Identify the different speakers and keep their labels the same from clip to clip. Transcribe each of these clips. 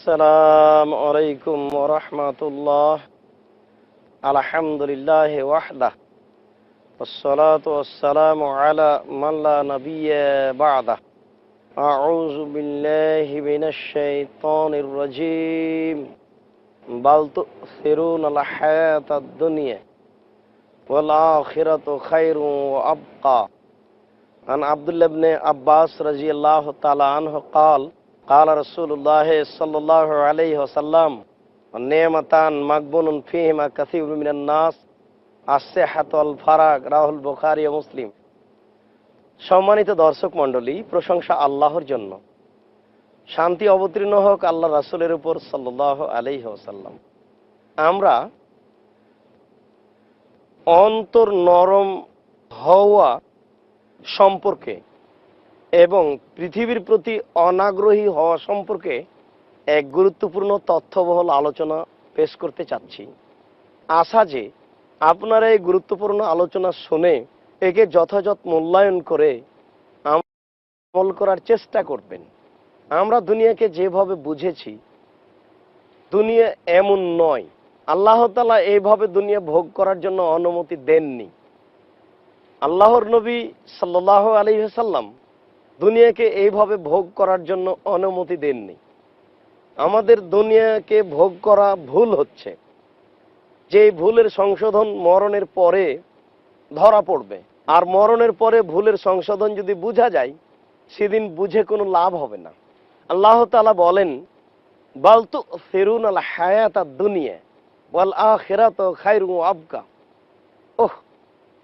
Speaker 1: السلام عليكم ورحمة الله. الحمد لله وحده. والصلاة والسلام على من لا نبي بعده. أعوذ بالله من الشيطان الرجيم. بل تؤثرون الحياة الدنيا والآخرة خير وأبقى. عن عبد الله بن عباس رضي الله تعالى عنه قال قال رسول الله صلى الله عليه وسلم النعمتان مقبول فيهما كثير من الناس الصحة والفراغ রাহুল বুখারী ও মুসলিম সম্মানিত দর্শক মণ্ডলী প্রশংসা আল্লাহর জন্য শান্তি অবতীর্ণ হোক আল্লাহ রাসূলের উপর সাল্লাহ আলাইহি ওসাল্লাম আমরা অন্তর নরম হওয়া সম্পর্কে এবং পৃথিবীর প্রতি অনাগ্রহী হওয়া সম্পর্কে এক গুরুত্বপূর্ণ তথ্যবহল আলোচনা পেশ করতে চাচ্ছি। আশা যে আপনারা এই গুরুত্বপূর্ণ আলোচনা শুনে একে যথাযথ মূল্যায়ন করে আমল করার চেষ্টা করবেন। আমরা দুনিয়াকে যেভাবে বুঝেছি, দুনিয়া এমন নয়। আল্লাহ তালা এইভাবে দুনিয়া ভোগ করার জন্য অনুমতি দেননি। আল্লাহর নবী সাল্লাহ আলহিহাল্লাম দুনিয়াকে এইভাবে ভোগ করার জন্য অনুমতি দেননি। আমাদের দুনিয়াকে ভোগ করা ভুল হচ্ছে। যে ভুলের সংশোধন মরণের পরে ধরা পড়বে, আর মরণের পরে ভুলের সংশোধন যদি বোঝা যায়, সেদিন বুঝে কোনো লাভ হবে না। আল্লাহ তালা বলেন বালতু ফেরুন আল হায়াত দুনিয়া বল আ খেরাত খাইরু আবকা। ওহ,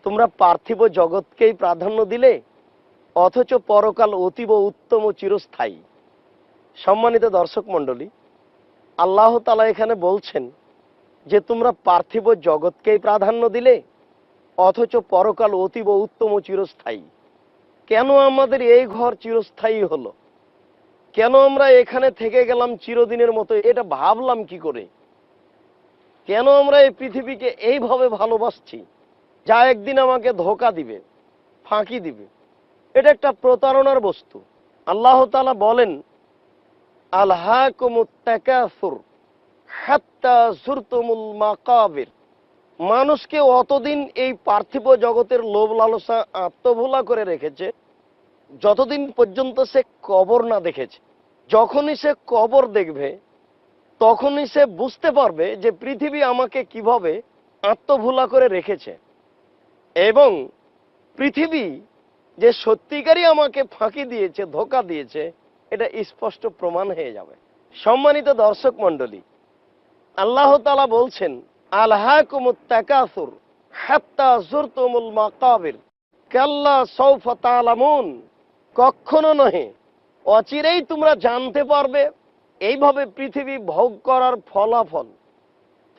Speaker 1: তোমরা পার্থিব জগৎকেই প্রাধান্য দিলে? অথচ পরকাল অতীব উত্তম ও চিরস্থায়ী। সম্মানিত দর্শক মণ্ডলী, আল্লাহ তালা এখানে বলছেন যে, তোমরা পার্থিব জগৎকেই প্রাধান্য দিলে, অথচ পরকাল অতীব উত্তম ও চিরস্থায়ী। কেন আমাদের এই ঘর চিরস্থায়ী হলো? কেন আমরা এখানে থেকে গেলাম চিরদিনের মতো? এটা ভাবলাম কি করে? কেন আমরা এই পৃথিবীকে এইভাবে ভালোবাসছি? যা একদিন আমাকে ধোকা দিবে, ফাঁকি দিবে। এটা একটা প্রতারণার বস্তু। আল্লাহ তালা বলেন আল্লাহ মানুষকে অতদিন এই পার্থিব জগতের লোভ লালসা আত্মভোলা করে রেখেছে, যতদিন পর্যন্ত সে কবর না দেখেছে। যখনই সে কবর দেখবে, তখনই সে বুঝতে পারবে যে পৃথিবী আমাকে কীভাবে আত্মভোলা করে রেখেছে। এবং পৃথিবী যে সত্যিকারই আমাকে ফাঁকি দিয়েছে, ধোকা দিয়েছে, এটা স্পষ্ট প্রমাণ হয়ে যাবে। সম্মানিত দর্শক মন্ডলী আল্লাহ তালা বলছেন আল্লাহকুমুত্তাকাসুর হাত্তা জুরতুমুল মাকাবির, কাল্লা সৌফা তালামুন কখনো নহে, অচিরেই তোমরা জানতে পারবে, এইভাবে পৃথিবী ভোগ করার ফলাফল।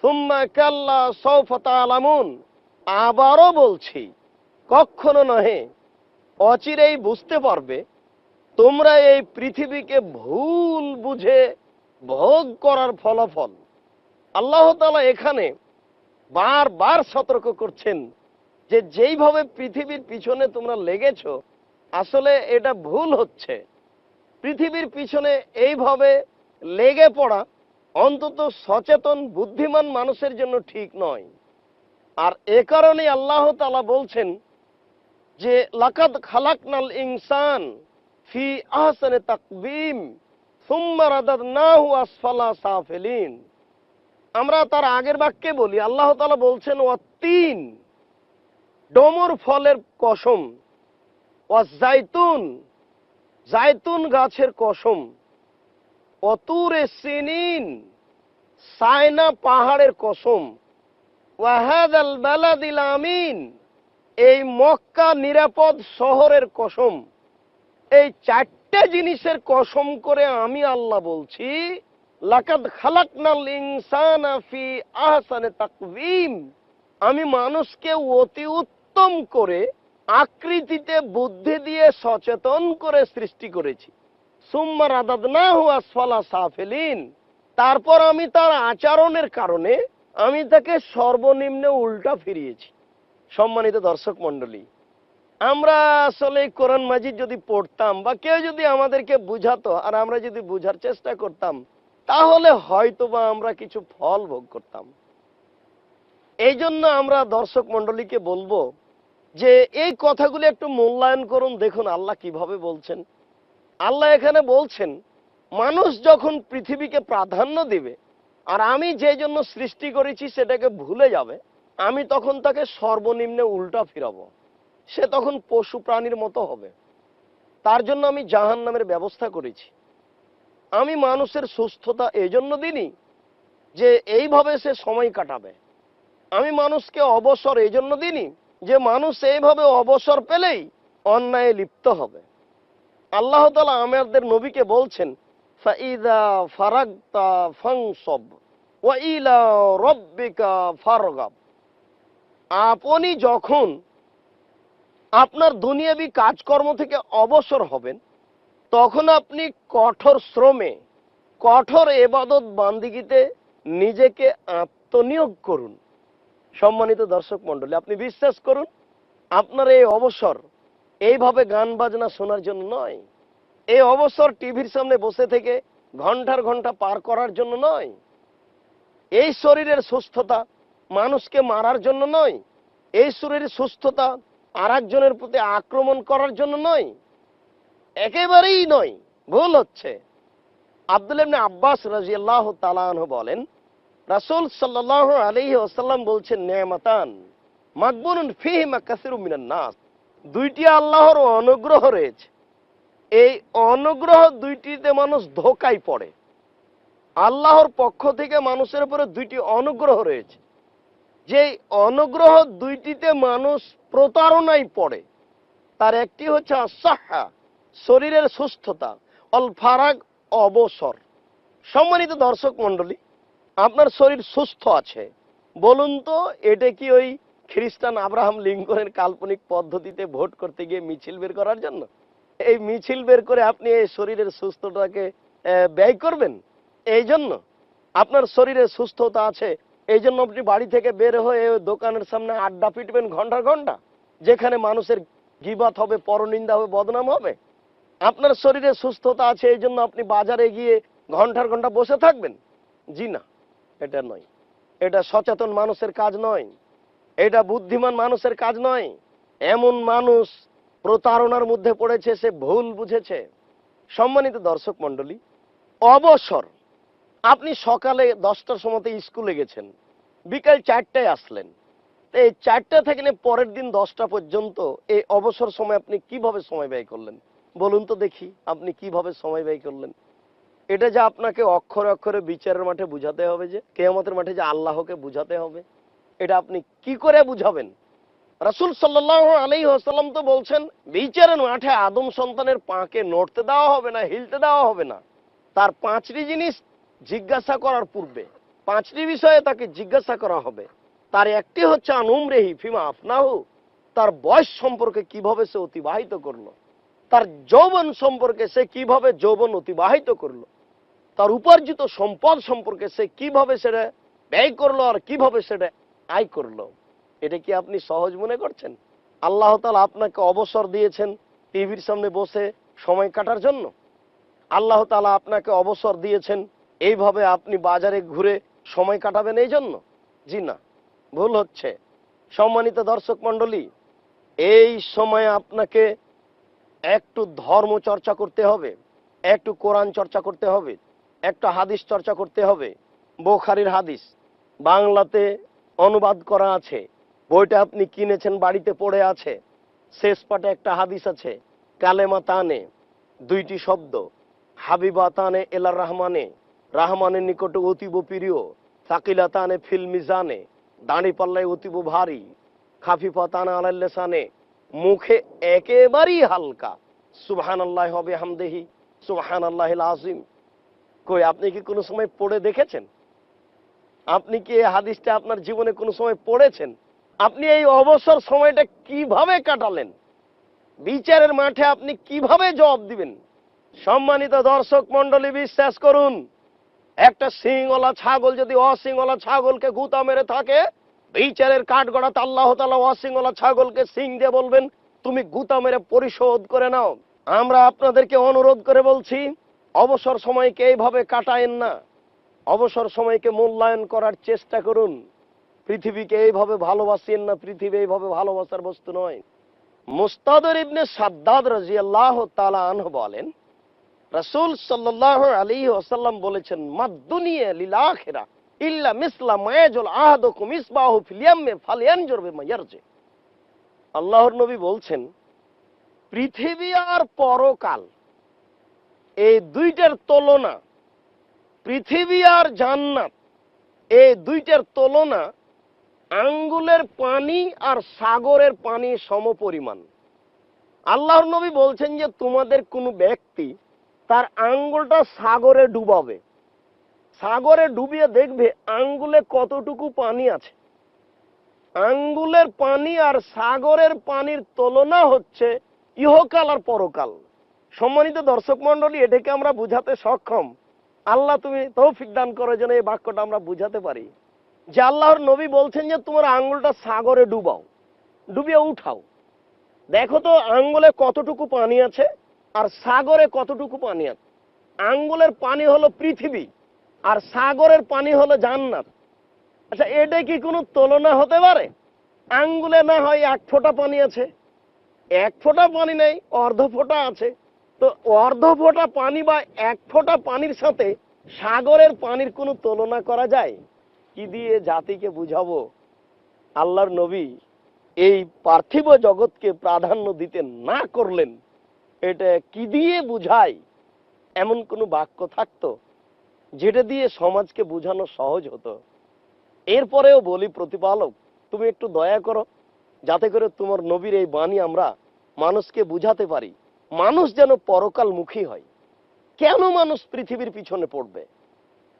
Speaker 1: সুম্মা কাল্লা সৌফা তালামুন আবারও বলছি, কখনো নহে অচিরেই বুঝতে পারবে, তোমরা এই পৃথিবীকে ভুল বুঝে ভোগ করার ফলাফল। আল্লাহ তালা এখানে বারবার সতর্ক করছেন যে যেইভাবে পৃথিবীর পিছনে তোমরা লেগেছ, আসলে এটা ভুল হচ্ছে। পৃথিবীর পিছনে এইভাবে লেগে পড়া অন্তত সচেতন, বুদ্ধিমান মানুষের জন্য ঠিক নয়। আর এ কারণে আল্লাহ তালা বলছেন যে লাকাদ খালাকনাল ইনসান ফি আহসানে তাকবিম সাফিলিন। আমরা তার আগের বাক্যে বলি, আল্লাহ তাআলা বলছেন ও তিন, ডমর ফলের কসম ও জাইতুন জাইতুন গাছের কসম অতুরে সিনিন, সায়না পাহাড়ের কসম ওয়াহাদ আল বালাদিল আমিন। এই মক্কা নিরাপদ শহরের কসম, এই চারটে জিনিসের কসম করে আমি আল্লাহ বলছি আমি মানুষকে অতি উত্তম করে আকৃতিতে বুদ্ধি দিয়ে সচেতন করে সৃষ্টি করেছি। সুম্মা রাদাদনাহু আসফালা সাফিলিন। তারপর আমি তার আচরণের কারণে আমি তাকে সর্বনিম্নে উল্টা ফিরিয়েছি। সম্মানিত দর্শক মন্ডলী আমরা আসলে কোরআন মাজিদ যদি পড়তাম বা কেউ যদি আমাদেরকে বুঝাতো আর আমরা যদি বুঝার চেষ্টা করতাম, তাহলে হয়তোবা আমরা কিছু ফল ভোগ করতাম। এই জন্য আমরা দর্শক মন্ডলীকে বলব যে এই কথাগুলি একটু মূল্যায়ন করুন, দেখুন আল্লাহ কীভাবে বলছেন। আল্লাহ এখানে বলছেন, মানুষ যখন পৃথিবীকে প্রাধান্য দিবে আর আমি যে জন্য সৃষ্টি করেছি সেটাকে ভুলে যাবে আমি তখন তাকে সর্বনিম্নে উল্টা ফিরাবো। সে তখন পশু প্রাণীর মতো হবে। তার জন্য আমি জাহান নামের ব্যবস্থা করেছি। আমি মানুষের সুস্থতা এই জন্য দিনই যে এইভাবে সে সময় কাটাবে। আমি মানুষকে অবসর এই জন্য দিনই যে মানুষ এইভাবে অবসর পেলেই অন্যায় লিপ্ত হবে। আল্লাহ তালা আমাদের নবীকে বলছেন ফারাগতা ফাংসব ওয়াইলা রব্বিকা ফারগাব। আপনি যখন আপনার দুনিয়াবি কাজকর্ম থেকে অবসর হবেন, তখন আপনি কঠোর শ্রমে, কঠোর এবাদত বান্দিগিতে নিজেকে আত্মনিয়োগ করুন। সম্মানিত দর্শক মন্ডলী আপনি বিশ্বাস করুন, আপনার এই অবসর এইভাবে গান বাজনা শোনার জন্য নয়। এই অবসর টিভির সামনে বসে থেকে ঘণ্টার ঘণ্টা পার করার জন্য নয়। এই শরীরের সুস্থতা মানুষকে মারার জন্য নয়, এই শরীরের সুস্থতা আর একজনের প্রতি আক্রমণ করার জন্য নয়, একেবারেই নয়, ভুল হচ্ছে। আব্দুল ইবনে আব্বাস রাজিয়াল্লাহ তালাহ বলেন, রাসূল সাল্লাল্লাহু আলাইহি আসাল্লাম বলছেন নেমাতান মাকবুনুন ফিহিমা মিনান নাস। দুইটি আল্লাহর অনুগ্রহ রয়েছে। এই অনুগ্রহ দুইটিতে মানুষ ধোকায় পড়ে। আল্লাহর পক্ষ থেকে মানুষের উপরে দুইটি অনুগ্রহ রয়েছে। যে অনুগ্রহ দুইটিতে মানুষ প্রতারণায় পড়ে, তার একটি হচ্ছে আসাহা শরীরের সুস্থতা, অল ফারাগ অবসর। সম্মানিত দর্শক মন্ডলী আপনার শরীর সুস্থ আছে। বলুন তো, এটা কি ওই খ্রিস্টান আব্রাহাম লিঙ্কনের কাল্পনিক পদ্ধতিতে ভোট করতে গিয়ে মিছিল বের করার জন্য? এই মিছিল বের করে আপনি এই শরীরের সুস্থতাকে ব্যয় করবেন? এই জন্য আপনার শরীরে সুস্থতা আছে এই জন্য আপনি বাড়ি থেকে বের হয়ে দোকানের সামনে আড্ডা পিটবেন ঘণ্টা ঘণ্টা, যেখানে মানুষের গিবাত হবে, পরনিন্দা হবে, বদনাম হবে। আপনার শরীরে সুস্থতা আছে এই জন্য আপনি বাজারে গিয়ে ঘণ্টার ঘণ্টা বসে থাকবেন? জি না, এটা নয়। এটা সচেতন মানুষের কাজ নয়। এটা বুদ্ধিমান মানুষের কাজ নয়। এমন মানুষ প্রতারণার মধ্যে পড়েছে, সে ভুল বুঝেছে। সম্মানিত দর্শক মন্ডলী অবসর। আপনি সকালে দশটার সময়তে স্কুলে গেছেন। বিকাল চারটায় আসলেন। এই চারটা থেকে পরের দিন দশটা পর্যন্ত এই অবসর সময় আপনি কীভাবে সময় ব্যয় করলেন? বলুন তো দেখি আপনি কীভাবে সময় ব্যয় করলেন? এটা যে আপনাকে অক্ষরে অক্ষরে বিচারের মাঠে বুঝাতে হবে যে, কেয়ামতের মাঠে যে আল্লাহকে বুঝাতে হবে, এটা আপনি কি করে বুঝাবেন? রাসুল সাল্লাল্লাহু আলাইহি ওয়াসাল্লাম তো বলছেন, বিচারের মাঠে আদম সন্তানের পাকে নড়তে দেওয়া হবে না, হিলতে দেওয়া হবে না। তার পাঁচটি জিনিস জিজ্ঞাসা করার পূর্বে পাঁচটি বিষয়ে তাকে জিজ্ঞাসা করা হবে। তার একটি হচ্ছে, আনুমরেহি ফিমা আফনাহু। তার বয়স সম্পর্কে কীভাবে সে অতিবাহিত করল? তার যৌবন সম্পর্কে সে কীভাবে যৌবন অতিবাহিত করল? তার উপার্জিত সম্পদ সম্পর্কে সে কীভাবে সেটা ব্যয় করল আর কীভাবে সেটা আয় করল? এটা কি আপনি সহজ মনে করছেন? আল্লাহ তালা আপনাকে অবসর দিয়েছেন টিভির সামনে বসে সময় কাটার জন্য? আল্লাহ তাআলা আপনাকে অবসর দিয়েছেন এইভাবে আপনি বাজারে ঘুরে সময় কাটাবেন এই জন্য? জি না। ভুল হচ্ছে। সম্মানিত দর্শক মন্ডলী এই সময় আপনাকে একটু ধর্ম চর্চা করতে হবে, একটু কোরআন চর্চা করতে হবে, একটা হাদিস চর্চা করতে হবে, বোখারির হাদিস। বাংলাতে অনুবাদ করা আছে, বইটা আপনি কিনেছেন, বাড়িতে পড়ে আছে, শেষ পাটে একটা হাদিস আছে, কালেমা তানে, দুইটি শব্দ, হাবিবা তানে এলার রহমানে রহমানের নিকটে অতীব প্রিয়, সাকিলা তানে ফিল মিজানে দাঁড়ি পাল্লায় অতীব ভারী, খাফিফা তানা আলাল্লেসানে মুখে একেবারেই হালকা। সুবহান আল্লাহ হবে হামদেহি সুবহান আল্লাহ আজিম কই, আপনি কি কোনো সময় পড়ে দেখেছেন? আপনি কি এই হাদিসটা আপনার জীবনে কোনো সময় পড়েছেন? আপনি এই অবসর সময়টা কীভাবে কাটালেন? বিচারের মাঠে আপনি কীভাবে জবাব দিবেন? সম্মানিত দর্শক মন্ডলী বিশ্বাস করুন একটা সিংওয়ালা ছাগল যদি অসিংওয়ালা ছাগলকে গুতা মেরে থাকে, বিচারের কাঠগড়াতে আল্লাহ তালা অসিংওয়ালা ছাগলকে সিং দিয়ে বলবেন, তুমি গুতা মেরে পরিশোধ করে নাও। আমরা আপনাদেরকে অনুরোধ করে বলছি, অবসর সময়কে এইভাবে কাটায়েন না। অবসর সময়কে মূল্যায়ন করার চেষ্টা করুন। পৃথিবীকে এইভাবে ভালোবাসেন না, পৃথিবী এইভাবে ভালোবাসার বস্তু নয়। মুস্তাদর ইবনে সাদ্দাদ রাজিয়াল্লাহ তালা আনহ বলেন রাসূল সাল্লাল্লাহু আলাইহি ওয়াসাল্লাম বলেছেন মাদ্দুনিয়া লিল আখিরা ইল্লা মিসলা মায়াজুল আহাদুকুম ইসবাহু ফিল ইয়াম্মি ফালয়ানজুর বিমা ইয়ারজি। আল্লাহর নবী বলছেন, পৃথিবী আর পরকাল, এই দুইটার তুলনা, পৃথিবী আর জান্নাত, এই দুইটার তুলনা আঙ্গুলের পানি আর সাগরের পানি সমপরিমাণ। আল্লাহর নবী বলছেন যে, তোমাদের কোনো ব্যক্তি তার আঙ্গুলটা সাগরে ডুবাবে। সাগরে ডুবিয়ে দেখবে আঙ্গুলে কতটুকু পানি আছে। আঙ্গুলের পানি আর সাগরের পানির তুলনা হচ্ছে ইহকাল আর পরকাল। সম্মানিত দর্শক মন্ডলী এটাকে আমরা বুঝাতে সক্ষম। আল্লাহ তুমি তৌফিক দান করো যেন এই বাক্যটা আমরা বুঝাতে পারি। যে আল্লাহর নবী বলছেন যে, তোমার আঙ্গুলটা সাগরে ডুবাও, ডুবিয়ে উঠাও। দেখো তো আঙ্গুলে কতটুকু পানি আছে? আর সাগরে কতটুকু পানি আছে? আঙ্গুলের পানি হলো পৃথিবী, আর সাগরের পানি হলো জান্নাত। আচ্ছা এটা কি কোনো তুলনা হতে পারে? আঙ্গুলে না হয় এক ফোঁটা পানি আছে? এক ফোঁটা পানি নেই, অর্ধ ফোঁটা আছে। তো অর্ধ ফোঁটা পানি বা এক ফোঁটা পানির সাথে সাগরের পানির কোনো তুলনা করা যায়? কি দিয়ে জাতিকে বুঝাবো? আল্লাহর নবী এই পার্থিব জগৎকে প্রাধান্য দিতে না করলেন এটা কি দিয়ে বুঝায় এমন কোনো বাক্য থাকতো যেটা দিয়ে সমাজকে বোঝানো সহজ হতো। এরপরেও বলি প্রতিপালক, তুমি একটু দয়া করো, যাতে করে তোমার নবীর এই বাণী আমরা মানুষকে বুঝাতে পারি। মানুষ যেন পরকালমুখী হয়। কেন মানুষ পৃথিবীর পিছনে পড়বে?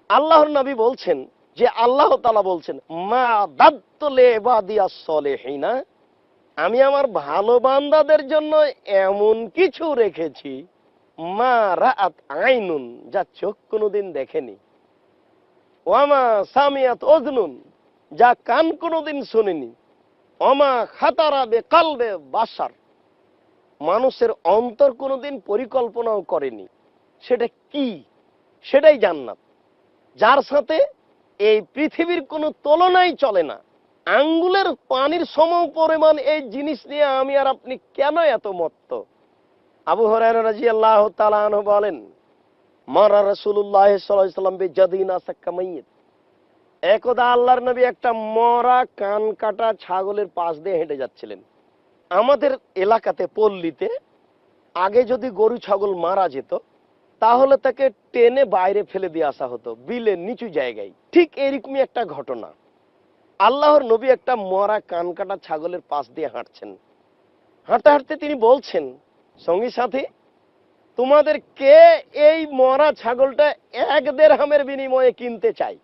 Speaker 1: আল্লাহর নবী বলছেন যে আল্লাহ তালা বলছেন, মা দাত্তলে বাদিয়া সলেহিনা আমি আমার ভালো বান্দাদের জন্য এমন কিছু রেখেছি। মা রাত আইনুন, যা চোখ কোনোদিন দেখেনি। ওয়ামা সামিয়াত অজনুন যা কান কোনোদিন শুনেনি। অমা খাতারাবে কালবে বাসার মানুষের অন্তর কোনোদিন পরিকল্পনাও করেনি। সেটা কি? সেটাই জান্নাত। যার সাথে এই পৃথিবীর কোনো তুলনাই চলে না। আঙ্গুলের পানির সম পরিমাণ এই জিনিস নিয়ে আমি আর আপনি কেন এত মত্ত? আবু তাআলা আনহু বলেন, মারা সাক্কামাইয়িত একদা আল্লাহর নবী একটা মরা কান কাটা ছাগলের পাশ দিয়ে হেঁটে যাচ্ছিলেন। আমাদের এলাকাতে পল্লীতে আগে যদি গরু ছাগল মারা যেত, তাহলে তাকে টেনে বাইরে ফেলে দিয়ে আসা হতো, বিলের নিচু জায়গায়। ঠিক এরকমই একটা ঘটনা। আল্লাহর নবী একটা মরা কান কাটা ছাগলের পাশ দিয়ে হাঁটছেন। হাঁটতে হাঁটতে তিনি বলছেন, সঙ্গী সাথী, তোমাদের কে এই মরা ছাগলটা এক দেড় হামের বিনিময়ে কিনতে চায়?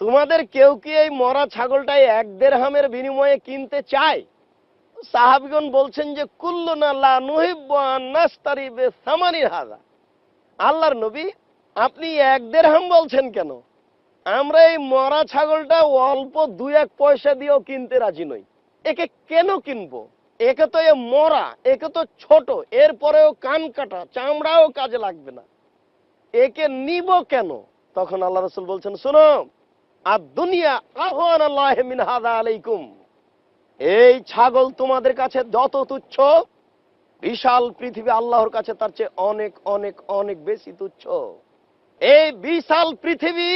Speaker 1: তোমাদের কেউ কি এই মরা ছাগলটা এক দেড় হামের বিনিময়ে কিনতে চায়? সাহাবিগণ বলছেন যে, কুল্লু না লা সামানির হাজা আল্লাহর নবী, আপনি এক দেড় হাম বলছেন কেন? আমরা এই মরা ছাগলটা অল্প দুই এক পয়সা দিয়েও কিনতে রাজি নই। একে কেন কিনবো? একে তো এ মরা, একে তো ছোট, এরপরেও কান কাটা, চামড়াও কাজে লাগবে না। একে নিব কেন? তখন আল্লাহ রসুল বলছেন, শোনো আর দুনিয়া আহ্বান আল্লাহ মিন হাদা আলাইকুম। এই ছাগল তোমাদের কাছে যত তুচ্ছ, বিশাল পৃথিবী আল্লাহর কাছে তার চেয়ে অনেক অনেক অনেক বেশি তুচ্ছ। এই বিশাল পৃথিবী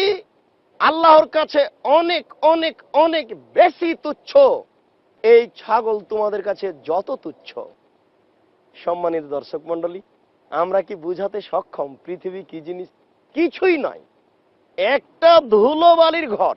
Speaker 1: আল্লাহর কাছে অনেক অনেক অনেক বেশি তুচ্ছ। এই ছাগল তোমাদের কাছে যত তুচ্ছ। সম্মানিত দর্শক মন্ডলী আমরা কি বুঝাতে সক্ষম? পৃথিবী কি জিনিস? কিছুই নয়। একটা ধুলো বালির ঘর।